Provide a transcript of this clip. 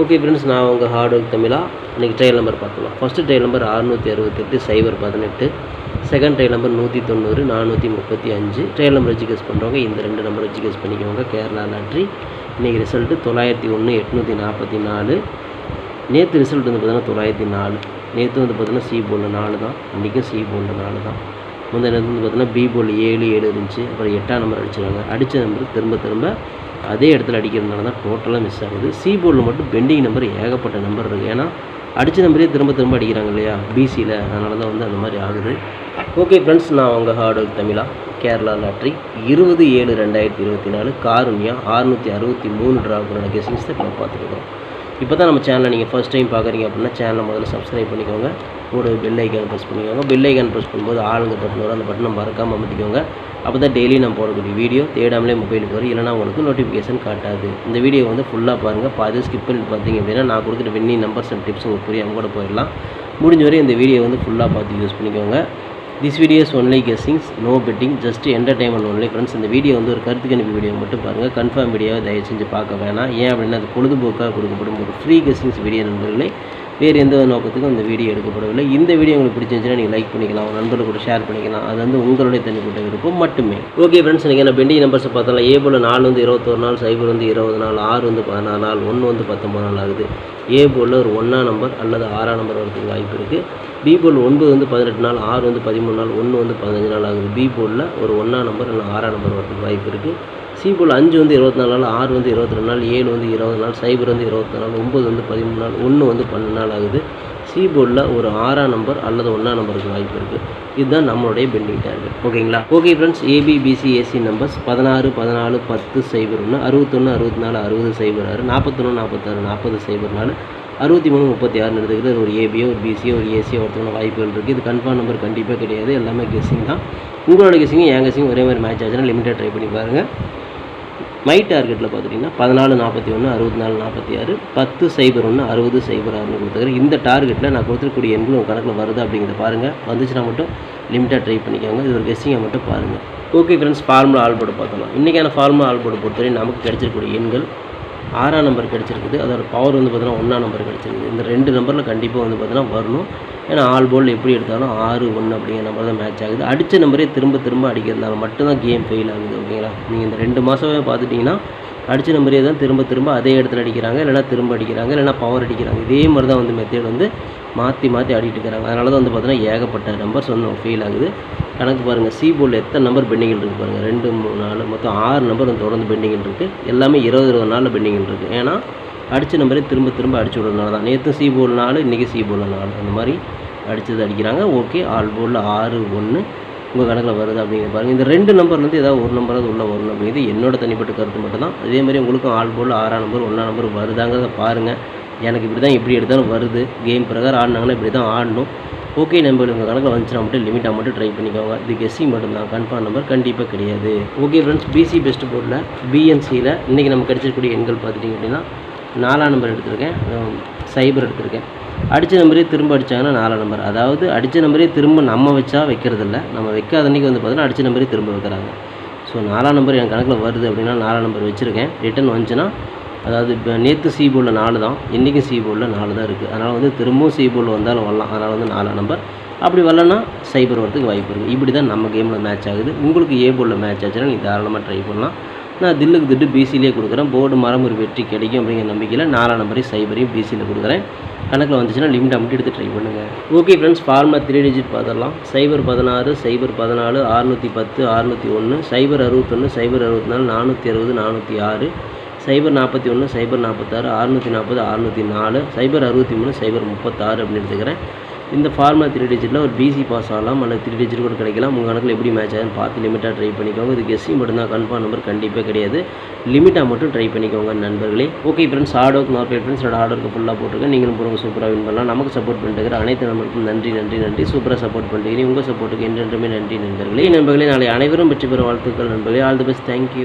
Okay friends நான் உங்கள் hard work தமிழா. இன்றைக்கி ட்ரையல் நம்பர் பார்க்கலாம் ஃபஸ்ட்டு ட்ரையல் நம்பர் அறுநூற்றி அறுபத்தெட்டு சைபர் பதினெட்டு. செகண்ட் ட்ரையல் நம்பர் நூற்றி தொண்ணூறு நானூற்றி முப்பத்தி அஞ்சு. ட்ரையல் நம்பர் வச்சு கெஸ் பண்ணுறவங்க இந்த ரெண்டு நம்பர் வச்சு கெஸ் பண்ணிக்கோங்க. கேரளா லாட்ரி. இன்றைக்கி ரிசல்ட்டு தொள்ளாயிரத்தி ஒன்று எட்நூற்றி நாற்பத்தி நாலு. நேற்று ரிசல்ட் வந்து பார்த்தீங்கன்னா தொள்ளாயிரத்தி நாலு. நேற்று வந்து பார்த்தீங்கன்னா சி போர்டில் நாலு தான். இன்றைக்கும் சி போர்டில் நாலு தான். முந்தைய நேரத்தில் வந்து பார்த்தீங்கன்னா பி போல் ஏழு ஏழு இருந்துச்சு. அப்புறம் எட்டாம் நம்பர் அடிச்சிருக்காங்க. அடித்த நம்பர் திரும்ப திரும்ப அதே இடத்துல அடிக்கிறதுனால தான் டோட்டலாக மிஸ் ஆகுது. சி போர்டில் மட்டும் பெண்டிங் நம்பர் ஏகப்பட்ட நம்பர் இருக்குது ஏன்னா அடித்த நம்பரே திரும்ப திரும்ப அடிக்கிறாங்க இல்லையா? பிசியில் அதனால தான் வந்து அந்த மாதிரி ஆகுது. ஓகே ஃப்ரெண்ட்ஸ் நான் உங்கள் hard work Tamizha. Kerala lottery. இருபது ஏழு ரெண்டாயிரத்தி இருபத்தி நாலு. காருண்யா அறுநூற்றி அறுபத்தி மூணு ட்ராப் கெஸிங்ஸ் தான் இப்போ பார்த்துருக்கோம் இப்போ தான் நம்ம சேனலை நீங்கள் ஃபஸ்ட் டைம் பார்க்குறீங்க அப்படின்னா சேனலை முதல்ல சப்ஸ்கிரைப் பண்ணிக்கோங்க. கூட பெல் ஐக்கான் ப்ரெஸ் பண்ணிக்கோங்க. பெல் ஐக்கான் ப்ரெஸ் பண்ணும்போது ஆளுங்க பட்டன் வரும். அந்த பட்டனை மறக்காமல் அமைத்திக்கோங்க அப்போ தான் டெய்லி நம்ம போடக்கூடிய வீடியோ தேடாமலே மொபைலுக்கு வரும். இல்லைனா உங்களுக்கு நோட்டிஃபிகேஷன் காட்டாது. இந்த வீடியோ வந்து ஃபுல்லாக பாருங்கள் பாதி ஸ்கிப் பண்ணி பார்த்தீங்க அப்படின்னா நான் கொடுக்குற வெண்ணி நம்பர்ஸ் அண்ட் டிப்ஸ் உங்களுக்கு புரியாமல் கூட போயிடலாம். முடிஞ்ச வரை இந்த வீடியோ வந்து ஃபுல்லாக பார்த்து யூஸ் பண்ணிக்கோங்க. This videos only guessings no betting just entertainment only friends இந்த வீடியோ வந்து ஒரு கருத்து கணிப்பு வீடியோ மட்டும் பாருங்கள் கன்ஃபார்ம் வீடியோவை தயவு செஞ்சு பார்க்க வேணாம். ஏன் அப்படின்னா அது பொழுதுபோக்காக கொடுக்கப்படும் ஒரு ஃப்ரீ கெஸ்ஸிங்ஸ் வீடியோ நண்பர்களே. வேறு எந்த நோக்கத்துக்கும் அந்த வீடியோ எடுக்கப்படவில்லை. இந்த வீடியோ உங்களுக்கு பிடிச்சிருந்துச்சுன்னா நீங்கள் லைக் பண்ணிக்கலாம் உங்கள் நண்பர்கள் கூட ஷேர் பண்ணிக்கலாம். அது வந்து உங்களுடைய தனிப்பட்ட விருப்பம் மட்டுமே. ஓகே ஃப்ரெண்ட்ஸ் நீங்கள் என்ன பெண்டிங் நம்பர்ஸை பார்த்தாலும் ஏ போல் நாலு வந்து இருபத்தொரு நாள் சைபர் வந்து இருபது நாள் ஆறு வந்து பதினாறு நாள் ஒன்று வந்து பத்தொம்பது நாள் ஆகுது. ஏ போலில் ஒரு ஒன்றாம் நம்பர் அல்லது ஆறாம் நம்பர் வரதுக்கு வாய்ப்பு இருக்குது பி போல் ஒன்பது வந்து பதினெட்டு நாள் ஆறு வந்து பதிமூணு நாள் ஒன்று வந்து பதினஞ்சு நாள் ஆகுது. பி போலில் ஒரு ஒன்றா நம்பர் இல்லை ஆறாம் நம்பர் வரதுக்கு வாய்ப்பு இருக்குது சி அஞ்சு வந்து இருபத்தி நாலு நாள் ஆறு வந்து இருபத்தி ரெண்டு நாள் ஏழு வந்து இருபது நாள் சைபர் வந்து இருபத்தி நாள் ஒம்பது வந்து பதிமூணு நாள் ஒன்று வந்து பன்னெண்டு நாள் ஆகுது. சிபோர்டில் ஒரு ஆறாம் நம்பர் அல்லது ஒன்றாம் நம்பருக்கு வாய்ப்பு இருக்குது இதுதான் நம்மளுடைய பெண்டிங் டார்கெட் ஓகேங்களா okay friends ABBC AC numbers பதினாறு பதினாலு பத்து சைபர் ஒன்று அறுபத்தொன்று அறுபத்தி நாலு அறுபது சைபர் ஆறு நாற்பத்தொன்று நாற்பத்தாறு நாற்பது சைபர் நாலு அறுபத்தி மூணு முப்பத்தி ஆறு எடுத்துக்கிட்டு ஒரு ஏபியோ ஒரு பிசியோ ஒரு ஏசியோ ஒருத்தவங்க வாய்ப்புகள் இருக்குது இது கன்ஃபார்ம் நம்பர் கண்டிப்பாக கிடையாது. எல்லாமே கெஸ்ஸிங் தான். உங்களோட கெஸ்ஸிங்கும் என் கெஸ்ஸிங் ஒரே மாதிரி மேட்ச் ஆச்சுன்னா லிமிட்டாக ட்ரை பண்ணி பாருங்கள் மை டார்கெட்டில் பார்த்துட்டிங்கன்னா பதினாலு நாற்பத்தி ஒன்று அறுபத்தி நாலு நாற்பத்தி ஆறு பத்து சைபர் ஒன்று அறுபது சைபர் ஆறுன்னு கொடுத்துருக்கேன் இந்த டார்கெட்டில் நான் கொடுத்துருக்கூடிய எண்கள் உங்கள் கணக்கில் வருது அப்படிங்கிறத பாருங்கள் வந்துச்சுன்னா மட்டும் லிமிட்டாக ட்ரை பண்ணிக்கோங்க. இது ஒரு கெஸ்ஸிங்கை மட்டும் பாருங்கள் ஓகே ஃப்ரெண்ட்ஸ் ஃபார்முலா ஆல்போர்டு பார்த்தோம்னா இன்றைக்கான ஃபார்முலா ஆல்போர்டு பொறுத்தவரை நமக்கு கிடைச்சிருக்கூடிய எண்கள் ஆறாம் நம்பர் கிடச்சிருக்குது. அதோட பவர் வந்து பார்த்தீங்கன்னா ஒன்றாம் நம்பர் கிடச்சிருக்குது. இந்த ரெண்டு நம்பரில் கண்டிப்பாக வந்து பார்த்தீங்கன்னா வரணும். ஏன்னா ஆல் போல் எப்படி எடுத்தாலும் ஆறு ஒன்று அப்படிங்கிற நம்பர் தான் மேட்ச் ஆகுது. அடித்த நம்பரே திரும்ப திரும்ப அடிக்கிறதுனால மட்டும்தான் கேம் ஃபெயில் ஆகுது ஓகேங்களா நீங்கள் இந்த ரெண்டு மாதமே பார்த்துட்டிங்கன்னா அடித்த நம்பரே தான் திரும்ப திரும்ப அதே இடத்துல அடிக்கிறாங்க. இல்லைனா திரும்ப அடிக்கிறாங்க. இல்லைனா பவர் அடிக்கிறாங்க. இதே மாதிரி தான் வந்து மெத்தேட் வந்து மாற்றி மாற்றி ஆடிட்டு இருக்கிறாங்க. அதனால தான் வந்து பார்த்தீங்கன்னா ஏகப்பட்ட நம்பர்ஸ் வந்து ஃபெயில் ஆகுது. கணக்கு பாருங்கள் சி போர்டில் எத்தனை நம்பர் பெண்டிங்கில் இருக்குது பாருங்கள் ரெண்டு மூணு நாலு மொத்தம் ஆறு நம்பர் வந்து தொடர்ந்து பெண்டிங்கில் இருக்குது எல்லாமே இருபது இருபது நாளில் பெண்டிங்கில் இருக்குது ஏன்னா அடித்த நம்பரே திரும்ப திரும்ப அடிச்சு விடுறதுனால தான். நேற்று சி போர்டு நாலு இன்றைக்கி சி போர்டில் நாலு. அந்த மாதிரி அடித்தது அடிக்கிறாங்க. ஓகே ஆல் போர்டில் ஆறு ஒன்று உங்கள் கணக்கில் வருது அப்படிங்கிற பாருங்கள் இந்த ரெண்டு நம்பர்லேருந்து ஏதாவது ஒரு நம்பராவது உள்ளே வரணும் அப்படிங்கிறது என்னோட தனிப்பட்ட கருத்து மட்டும் தான் அதே மாதிரி உங்களுக்கும் ஆல் போர்டில் ஆறாம் நம்பர் ஒன்றாம் நம்பர் வருதாங்கிறத பாருங்கள் எனக்கு இப்படி தான் எப்படி எடுத்தாலும் வருது. கேம் பிரகாரம் ஆடினாங்கன்னா இப்படி தான் ஆடணும். ஓகே நம்பர் உங்கள் கணக்கில் வந்துச்சுன்னா மட்டும் லிமிட்டாக மட்டும் ட்ரை பண்ணிக்கோங்க. இது கெஸ்ஸிங் மட்டும்தான் கன்ஃபார்ம் நம்பர் கண்டிப்பாக கிடையாது. ஓகே ஃப்ரெண்ட்ஸ் பிசி பெஸ்ட் போர்டில் பிஎன்சியில் இன்றைக்கி நம்ம கிடச்சிருக்கக்கூடிய எண்கள் பார்த்துட்டிங்க அப்படின்னா நாலாம் நம்பர் எடுத்திருக்கேன். சைபர் எடுத்திருக்கேன். அடித்த நம்பரே திரும்ப அடித்தாங்கன்னா நாலாம் நம்பர் அதாவது அடித்த நம்பரே திரும்ப நம்ம வச்சா வைக்கிறதில்ல. நம்ம வைக்காத அன்றைக்கி வந்து பார்த்தீங்கன்னா அடித்த நம்பரே திரும்ப வைக்கிறாங்க. ஸோ நாலாம் நம்பர் என் கணக்கில் வருது அப்படின்னா நாலாம் நம்பர் வச்சுருக்கேன். ரிட்டன் வந்துச்சுன்னா அதாவது இப்போ நேற்று சி போர்டில் நாலு தான் இன்றைக்கும் சி போர்டில் நாலு தான் இருக்குது அதனால் வந்து திரும்பவும் சி போர்டில் வந்தாலும் வரலாம். அதனால் வந்து நாலாம் நம்பர் அப்படி வரலன்னா சைபர் வரதுக்கு வாய்ப்பு இருக்குது இப்படி தான் நம்ம கேமில் மேட்ச் ஆகுது. உங்களுக்கு ஏ போர்டில் மேட்ச் ஆச்சுன்னா நீங்கள் தாராளமாக ட்ரை பண்ணலாம். நான் தில்லுக்கு திட்டு பிசிலேயே கொடுக்குறேன். போர்டு மரம் ஒரு வெற்றி கிடைக்கும் அப்படிங்கிற நம்பிக்கையில் நாலாம் நம்பரையும் சைபரையும் பிசியில் கொடுக்குறேன். கணக்கில் வந்துச்சுன்னா லிமிட் மட்டும் எடுத்து ட்ரை பண்ணுங்கள் okay friends formula three digit பார்த்துடலாம். சைபர் பதினாறு சைபர் பதினாலு அறுநூற்றி பத்து அறுநூற்றி ஒன்று சைபர் அறுபத்தொன்று சைபர் அறுபத்தி நாலு நானூற்றி அறுபது நானூற்றி ஆறு. சைபர் நாற்பத்தி ஒன்று சைபர் நாற்பத்தாறு அறுநூற்றி நாற்பது அறுநூற்றி நாலு சைபர் அறுபத்தி மூணு சைபர் முப்பத்தாறு அப்படின்னு எடுத்துக்கிறேன். இந்த ஃபார்மா த்ரீ டிஜிட்டில் ஒரு பிசி பாஸ் ஆகலாம் அல்லது த்ரீ டிஜிட் கூட கிடைக்கலாம். உங்கள் கணக்கில் எப்படி மேட்ச் ஆகுதுன்னு பார்த்து லிமிட்டாக ட்ரை பண்ணிக்கோங்க. இது கெஸ்ஸி மட்டும்தான் கன்ஃபார்ம் நம்பர் கண்டிப்பாக கிடையாது. லிமிட்டாக மட்டும் ட்ரை பண்ணிக்கோங்க நண்பர்களே. Okay friends order market friends என்னோட ஃபுல்லாக போட்டிருக்கேன். நீங்களும் போகிறவங்க சூப்பராக வின் பண்ணலாம். நமக்கு சப்போர்ட் பண்ணிட்டு அனைத்து நம்பருக்கும் நன்றி நன்றி நன்றி. சூப்பராக சப்போர்ட் பண்ணுறீங்க உங்கள் சப்போர்ட்டுக்கு என்றென்றுமே நன்றி நண்பர்களே. நண்பர்களே நாளை அனைவரும் வெற்றி பெற வாழ்த்துக்கள் நண்பர்களே. All the best thank you